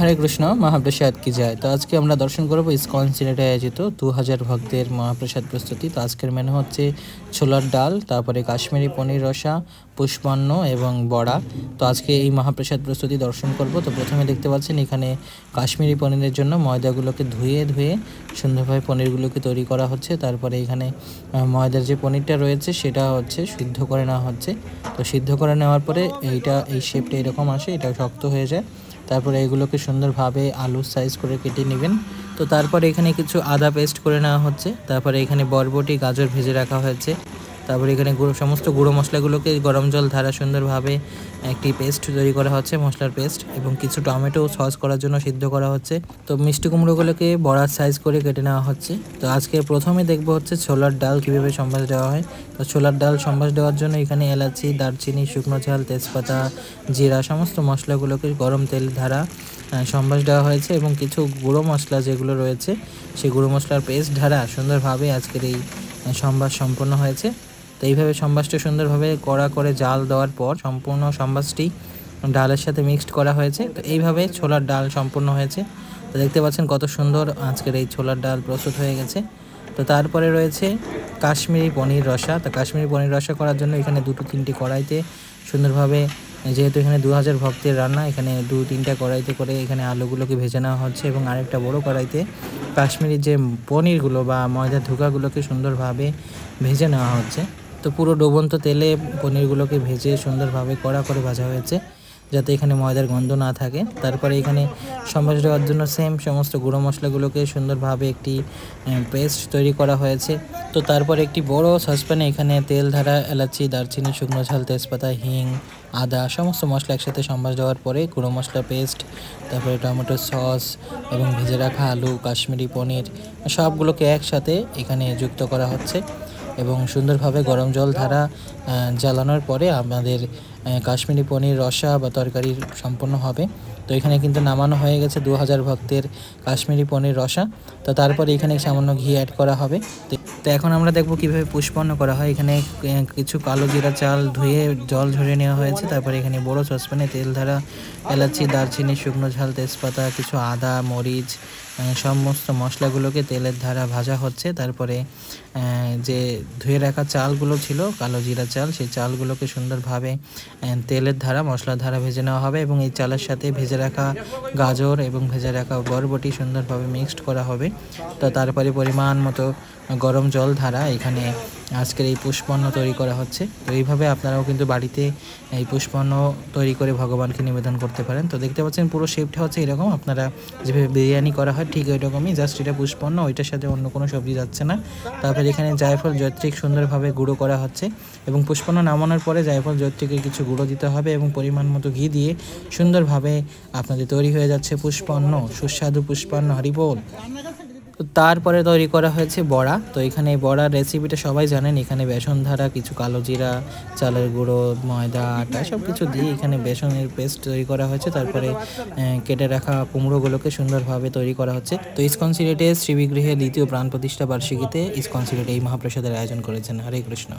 হরে কৃষ্ণ, মহাপ্রসাদ কি যায়? তো আজকে আমরা দর্শন করব ইসকন সিলেটে আয়োজিত দু হাজার ভক্তের মহাপ্রসাদ প্রস্তুতি। তো আজকের মেনু হচ্ছে ছোলার ডাল, তারপরে কাশ্মীরি পনির রসা পুষ্পান্ন এবং বড়া। তো আজকে এই মহাপ্রসাদ প্রস্তুতি দর্শন করব। তো প্রথমে দেখতে পাচ্ছেন, এখানে কাশ্মীরি পনিরের জন্য ময়দাগুলোকে ধুয়ে ধুয়ে সুন্দরভাবে পনিরগুলোকে তৈরি করা হচ্ছে। তারপরে এখানে ময়দার যে পনিরটা রয়েছে, সেটা হচ্ছে সিদ্ধ করে নেওয়া হচ্ছে। তো সিদ্ধ করে নেওয়ার পরে এইটা, এই শেপটা এরকম আসে, এটা শক্ত হয়ে যায়। তারপরে এগুলোকে সুন্দরভাবে আলুর সাইজ করে কেটে নেবেন। তো তারপরে এখানে কিছু আদা পেস্ট করে নেওয়া হচ্ছে। তারপরে এখানে বরবটি, গাজর ভেজে রাখা হয়েছে। তারপরে এখানে গুঁড়ো সমস্ত গুঁড়ো মশলাগুলোকে গরম জল ধারা সুন্দরভাবে একটি পেস্ট তৈরি করা হচ্ছে, মশলার পেস্ট, এবং কিছু টমেটো সস করার জন্য সিদ্ধ করা হচ্ছে। তো মিষ্টি কুমড়োগুলোকে বড়ার সাইজ করে কেটে নেওয়া হচ্ছে। তো আজকে প্রথমে দেখব হচ্ছে ছোলার ডাল কীভাবে সম্বাস দেওয়া হয়। তো ছোলার ডাল সম্বাস দেওয়ার জন্য এখানে এলাচি, দারচিনি, শুকনো ঝাল, তেজপাতা, জিরা সমস্ত মশলাগুলোকে গরম তেল ধারা সম্বাস দেওয়া হয়েছে, এবং কিছু গুঁড়ো মশলা যেগুলো রয়েছে সেই গুঁড়ো মশলার পেস্ট ধারা সুন্দরভাবে আজকের এই সম্বাস সম্পন্ন হয়েছে। তো এইভাবে সম্বাসটা সুন্দরভাবে কড়া করে জাল দেওয়ার পর সম্পূর্ণ সম্বাসটি ডালের সাথে মিক্সড করা হয়েছে। তো এইভাবে ছোলার ডাল সম্পূর্ণ হয়েছে। তো দেখতে পাচ্ছেন কত সুন্দর আজকের এই ছোলার ডাল প্রস্তুত হয়ে গেছে। তো তারপরে রয়েছে কাশ্মীরি পনির রসা। তো কাশ্মীরি পনির রসা করার জন্য এখানে দুটো তিনটি কড়াইতে সুন্দরভাবে, যেহেতু এখানে দু হাজার ভক্তের রান্না, এখানে দু তিনটা কড়াইতে করে এখানে আলুগুলোকে ভেজে নেওয়া হচ্ছে এবং আরেকটা বড় কড়াইতে কাশ্মীরি যে পনিরগুলো বা ময়দার ধোকাগুলোকে সুন্দরভাবে ভেজে নেওয়া হচ্ছে। তো পুরো ডোবন্ত তেলে পনিরগুলোকে ভেজে সুন্দরভাবে কড়া করে ভাজা হয়েছে, যাতে এখানে ময়দার গন্ধ না থাকে। তারপরে এখানে সম্বাস দেওয়ার জন্য সেম সমস্ত গুঁড়ো মশলাগুলোকে সুন্দরভাবে একটি পেস্ট তৈরি করা হয়েছে। তো তারপরে একটি বড় সসপ্যানে এখানে তেল, ধারা, এলাচি, দারচিনি, শুকনো ঝাল, তেজপাতা, হিং, আদা সমস্ত মশলা একসাথে সম্বাস দেওয়ার পরে গুঁড়ো মশলা পেস্ট তারপরে টমেটো সস এবং ভেজে রাখা আলু, কাশ্মীরি পনির, সবগুলোকে একসাথে এখানে যুক্ত করা হচ্ছে। এবং সুন্দরভাবে গরম জল ধারা জ্বালানোর পরে আমাদের কাশ্মীরি পনির রসা বা তরকারি সম্পন্ন হবে। তো এখানে কিন্তু নামানো হয়ে গেছে দু হাজার ভক্তের কাশ্মীরি পনির রসা। তো তারপরে এখানে সামান্য ঘি অ্যাড করা হবে। তো- এখন আমরা দেখব কীভাবে পুষ্পন্ন করা হয়। এখানে কিছু কালো জিরা চাল ধুয়ে জল ঝরে নেওয়া হয়েছে। তারপরে এখানে বড় সসপ্যানে তেল ধারা, এলাচি, দারচিনি, শুকনো ঝাল, তেজপাতা, কিছু আদা, মরিচ সমস্ত মশলাগুলোকে তেলের ধারা ভাজা হচ্ছে। তারপরে যে ধুয়ে রাখা চালগুলো ছিল, কালো জিরা চাল, সেই চালগুলোকে সুন্দরভাবে তেলের ধারা, মশলার ধারা ভেজে নেওয়া হবে এবং এই চালের সাথে ভেজে রাখা গাজর এবং ভেজে রাখা বরবটি সুন্দরভাবে মিক্সড করা হবে। তো তারপরে পরিমাণ মতো গরম জল ধারা এখানে আজকের এই পুষ্পণ্য তৈরি করা হচ্ছে। তো এইভাবে আপনারাও কিন্তু বাড়িতে এই পুষ্পণ্য তৈরি করে ভগবানকে নিবেদন করতে পারেন। তো দেখতে পাচ্ছেন পুরো শেপটা হচ্ছে এরকম। আপনারা যেভাবে বিরিয়ানি করা হয় ঠিক ওই রকমই জাস্ট এটা পুষ্পণ্য ওইটার সাথে অন্য কোনো সবজি যাচ্ছে না। তারপরে এখানে জায়ফল জৈত্রিক সুন্দরভাবে গুঁড়ো করা হচ্ছে এবং পুষ্পন্ন নামানোর পরে জায়ফল জৈত্রিকের কিছু গুঁড়ো দিতে হবে এবং পরিমাণ মতো ঘি দিয়ে সুন্দরভাবে আপনাদের তৈরি হয়ে যাচ্ছে পুষ্পণ্য সুস্বাদু পুষ্পান্ন হরিবোল। তো তারপরে তৈরি করা হয়েছে বড়া। তো এখানে এই বড়ার রেসিপিটা সবাই জানেন, এখানে বেসন ধারা, কিছু কালো জিরা, চালের গুঁড়ো, ময়দা, আটা সব কিছু দিয়ে এখানে বেসনের পেস্ট তৈরি করা হয়েছে। তারপরে কেটে রাখা কুমড়োগুলোকে সুন্দরভাবে তৈরি করা হচ্ছে। তো ইসকন সিলেটে শ্রীবিগৃহে দ্বিতীয় প্রাণ প্রতিষ্ঠা বার্ষিকীতে ইসকন সিলেটে এই মহাপ্রসাদের আয়োজন করেছেন। হরে কৃষ্ণ।